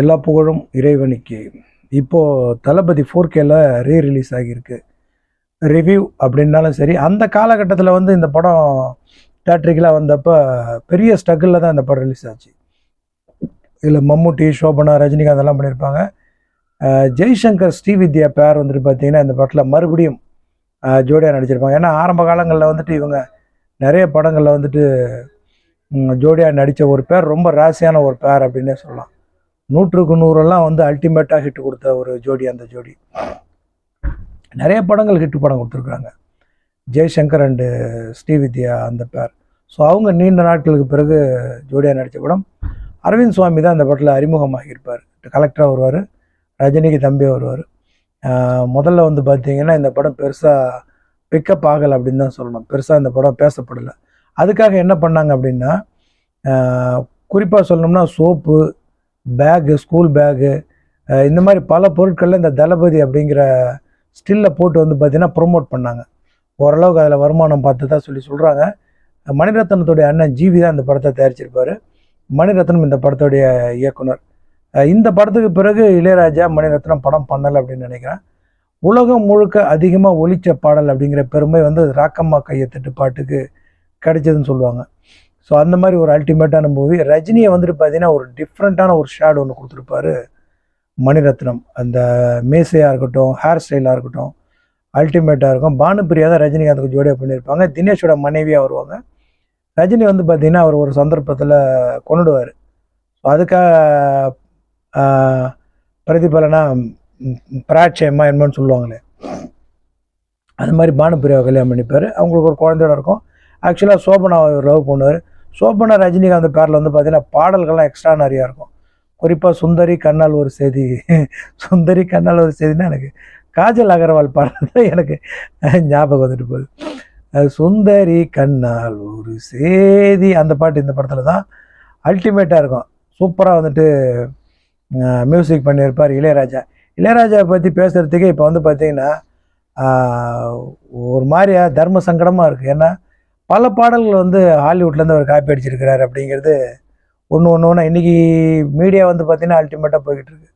எல்லா புகழும் இறைவனுக்கு. இப்போது தளபதி ஃபோர் கேல ரீ ரிலீஸ் ஆகியிருக்கு. ரிவ்யூ அப்படின்னாலும் சரி அந்த காலகட்டத்தில் வந்து இந்த படம் தேட்ரிக்கலாக வந்தப்போ பெரிய ஸ்ட்ரகிளில் தான் இந்த படம் ரிலீஸ் ஆச்சு. இதில் மம்முட்டி சோபனா ரஜினிகாந்த் எல்லாம் பண்ணியிருப்பாங்க. ஜெய்சங்கர் ஸ்ரீவித்யா பேர் வந்துட்டு பார்த்தீங்கன்னா இந்த படத்தில் மறுபடியும் ஜோடியாக நடிச்சிருப்பாங்க. ஏன்னா ஆரம்ப காலங்களில் வந்துட்டு இவங்க நிறைய படங்களில் வந்துட்டு ஜோடியாக நடித்த ஒரு பேர் ரொம்ப ராசியான ஒரு பேர் அப்படின்னே சொல்லலாம். நூற்றுக்கு நூறெல்லாம் வந்து அல்டிமேட்டாக ஹிட் கொடுத்த ஒரு ஜோடி அந்த ஜோடி. நிறைய படங்கள் ஹிட் படம் கொடுத்துருக்குறாங்க ஜெய்சங்கர் அண்டு ஸ்ரீவித்யா அந்த பேர் ஸோ அவங்க நீண்ட நாட்களுக்கு பிறகு ஜோடியாக நடித்த படம். அரவிந்த் சுவாமி தான் அந்த படத்தில் அறிமுகமாகியிருப்பார். கலெக்டராக வருவார். ரஜினிக்கு தம்பி வருவார். முதல்ல வந்து பார்த்தீங்கன்னா இந்த படம் பெருசாக பிக்கப் ஆகலை அப்படின்னு தான் சொல்லணும். பெருசாக இந்த படம் பேசப்படலை. அதுக்காக என்ன பண்ணாங்க அப்படின்னா குறிப்பாக சொல்லணும்னா சோப்பு பேகு ஸ்கூல் பேகு இந்த மாதிரி பல பொருட்களில் இந்த தளபதி அப்படிங்கிற ஸ்டில்ல போட்டு வந்து பார்த்தீங்கன்னா ப்ரொமோட் பண்ணாங்க. ஓரளவுக்கு அதில் வருமானம் பார்த்து தான் சொல்லி சொல்கிறாங்க மணிரத்னத்துடைய அண்ணன் ஜிவி தான் இந்த படத்தை தயாரிச்சிருப்பார். மணிரத்னம் இந்த படத்துடைய இயக்குனர். இந்த படத்துக்கு பிறகு இளையராஜா மணிரத்னம் படம் பண்ணலை அப்படின்னு நினைக்கிறேன். உலகம் முழுக்க அதிகமாக ஒலிச்ச பாடல் அப்படிங்கிற பெருமை வந்து ராக்கம்மா கையை திட்டு பாட்டுக்கு கிடைச்சதுன்னு சொல்லுவாங்க. ஸோ அந்த மாதிரி ஒரு அல்டிமேட்டான மூவி ரஜினியை வந்துட்டு பார்த்தீங்கன்னா ஒரு டிஃப்ரெண்ட்டான ஒரு ஷேட் ஒன்று கொடுத்துருப்பாரு. மணிரத்னம். அந்த மேசையாக இருக்கட்டும் ஹேர் ஸ்டைலாக இருக்கட்டும் அல்டிமேட்டாக இருக்கும். பானுப்பிரியா தான் ரஜினிகாந்துக்கு ஜோடியாக பண்ணியிருப்பாங்க. தினேஷோட மனைவியாக வருவாங்க. ரஜினி வந்து பார்த்திங்கன்னா அவர் ஒரு சந்தர்ப்பத்தில் கொண்டுடுவார். ஸோ அதுக்காக பிரதிபலனா ம், என்னன்னு சொல்லுவாங்களே. அது மாதிரி பானுப்பிரியாவை கல்யாணம் பண்ணிப்பார். அவங்களுக்கு ஒரு குழந்தையோட இருக்கும். ஆக்சுவலாக சோபனா லவ் பண்ணுவார். சோபனா ரஜினிகாந்த் பேரில் வந்து பார்த்தீங்கன்னா பாடல்கள்லாம் எக்ஸ்ட்ரா நிறையா இருக்கும். குறிப்பாக சுந்தரி கண்ணால் ஒரு செய்தி. சுந்தரி கண்ணால் ஒரு செய்தின்னா எனக்கு காஜல் அகர்வால் பாடல் தான் எனக்கு ஞாபகம் வந்துட்டு போகுது. சுந்தரி கண்ணால் ஒரு சேதி அந்த பாட்டு இந்த படத்தில் தான் அல்டிமேட்டாக இருக்கும். சூப்பராக வந்துட்டு மியூசிக் பண்ணியிருப்பார் இளையராஜா. இளையராஜாவை பற்றி பேசுகிறதுக்கே இப்போ வந்து பார்த்தீங்கன்னா ஒரு மாதிரியா தர்ம சங்கடமாக இருக்குது ஏன்னா பல பாடல்கள் வந்து ஹாலிவுட்லேருந்து அவர் காப்பி அடிச்சிருக்கிறார் அப்படிங்கிறது ஒன்று ஒன்று ஒன்று இன்றைக்கி மீடியா வந்து பார்த்திங்கன்னா அல்டிமேட்டாக போய்கிட்டு இருக்கு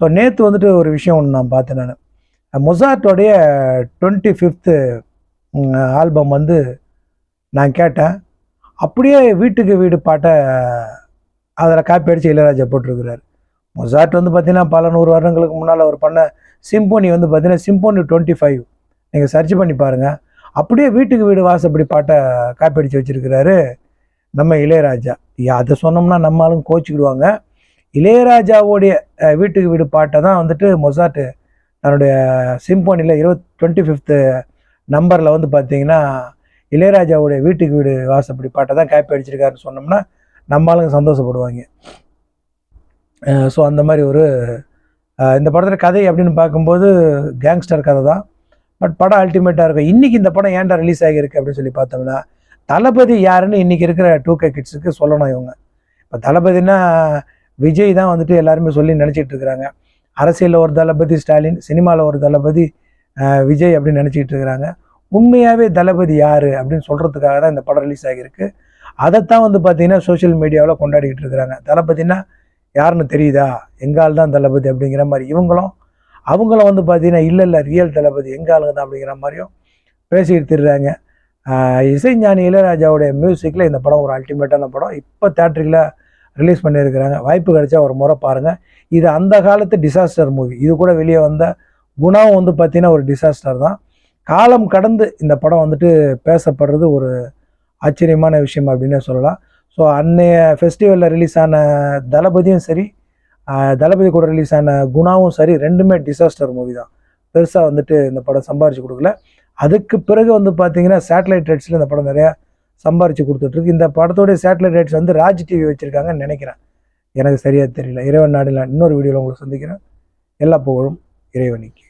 ஸோ நேற்று வந்துட்டு ஒரு விஷயம் ஒன்று நான் பார்த்தேன் நான். மொசாட்டோடைய டுவெண்ட்டி ஃபிஃப்த்து ஆல்பம் வந்து நான் கேட்டேன். அப்படியே வீட்டுக்கு வீடு பாட்டை அதில் காப்பி அடித்து இளையராஜா போட்டிருக்கிறார். மொசாட் வந்து பார்த்திங்கன்னா பல நூறு வருடங்களுக்கு முன்னால் அவர் பண்ண சிம்போனி வந்து பார்த்திங்கன்னா சிம்போனி டுவெண்ட்டி ஃபைவ் நீங்கள் சர்ச் பண்ணி பாருங்கள் அப்படியே வீட்டுக்கு வீடு வாசப்படி பாட்டை காப்பி அடித்து வச்சுருக்கிறாரு நம்ம இளையராஜா. யா, அதை சொன்னோம்னா நம்ம ஆளுங்க கோச்சிக்கிடுவாங்க. இளையராஜாவுடைய வீட்டுக்கு வீடு பாட்டை தான் வந்துட்டு மொசாட்டு தன்னுடைய சிம்போனியில் இருபத் டுவெண்ட்டி ஃபிஃப்த்து நம்பரில் வந்து பார்த்தீங்கன்னா இளையராஜாவுடைய வீட்டுக்கு வீடு வாசப்படி பாட்டை தான் காப்பி அடிச்சிருக்காருன்னு சொன்னோம்னா நம்ம ஆளுங்க சந்தோஷப்படுவாங்க. ஸோ அந்த மாதிரி ஒரு இந்த படத்தில் கதை அப்படின்னு பார்க்கும்போது கேங்ஸ்டர் கதை தான். பட் படம் அல்டிமேட்டாக இருக்கும். இன்றைக்கி இந்த படம் ஏன்டா ரிலீஸ் ஆகியிருக்கு அப்படின்னு சொல்லி பார்த்தோம்னா தளபதி யாருன்னு இன்றைக்கி இருக்கிற டூ கே கிட்ஸுக்கு சொல்லணும் இவங்க. இப்போ தளபதினா விஜய் தான் வந்துட்டு எல்லாருமே சொல்லி நினச்சிட்டு இருக்கிறாங்க. அரசியலில் ஒரு தளபதி ஸ்டாலின் சினிமாவில் ஒரு தளபதி விஜய் அப்படின்னு நினச்சிக்கிட்டு இருக்கிறாங்க. உண்மையாகவே தளபதி யார் அப்படின்னு சொல்கிறதுக்காக தான் இந்த படம் ரிலீஸ் ஆகியிருக்கு. அதைத்தான் வந்து பார்த்தீங்கன்னா சோஷியல் மீடியாவில் கொண்டாடிக்கிட்டு இருக்கிறாங்க. தளபதினா யாருன்னு தெரியுதா? எங்கால் தான் தளபதி அப்படிங்கிற மாதிரி இவங்களும் அவங்களும் வந்து பார்த்தீங்கன்னா இல்லை இல்லை ரியல் தளபதி எங்கே ஆளுங்க தான்? அப்படிங்கிற மாதிரியும் பேசிக்கிட்டு திடுறாங்க இசைஞானி இளையராஜாவுடைய மியூசிக்கில் இந்த படம் ஒரு அல்டிமேட்டான படம். இப்போ தேட்டரில் ரிலீஸ் பண்ணியிருக்கிறாங்க. வாய்ப்பு கிடைச்சா ஒரு முறை பாருங்கள் இது அந்த காலத்து டிசாஸ்டர் மூவி இது கூட வெளியே வந்த குணாவும் வந்து பார்த்தீங்கன்னா ஒரு டிசாஸ்டர் தான். காலம் கடந்து இந்த படம் வந்துட்டு பேசப்படுறது ஒரு ஆச்சரியமான விஷயம் அப்படின்னே சொல்லலாம். ஸோ அன்னைய ஃபெஸ்டிவலில் ரிலீஸ் ஆன தளபதியும் சரி தளபதி கூட ரிலீஸ் ஆன குணாவும் சரி ரெண்டுமே டிசாஸ்டர் மூவி தான். பெருசாக வந்துட்டு இந்த படம் சம்பாரிச்சு கொடுக்கல. அதுக்கு பிறகு வந்து பார்த்தீங்கன்னா சேட்டலைட் ரைட்ஸில் இந்த படம் நிறையா சம்பாரிச்சு கொடுத்துட்ருக்கு இந்த படத்தோடைய சேட்டலைட் ரைட்ஸ் வந்து ராஜ் டிவி வச்சுருக்காங்கன்னு நினைக்கிறேன். எனக்கு சரியாக தெரியல. இறைவன் நாடில் இன்னொரு வீடியோவில் உங்களை சந்திக்கிறேன். எல்லா புகழும் இறைவனிக்கு.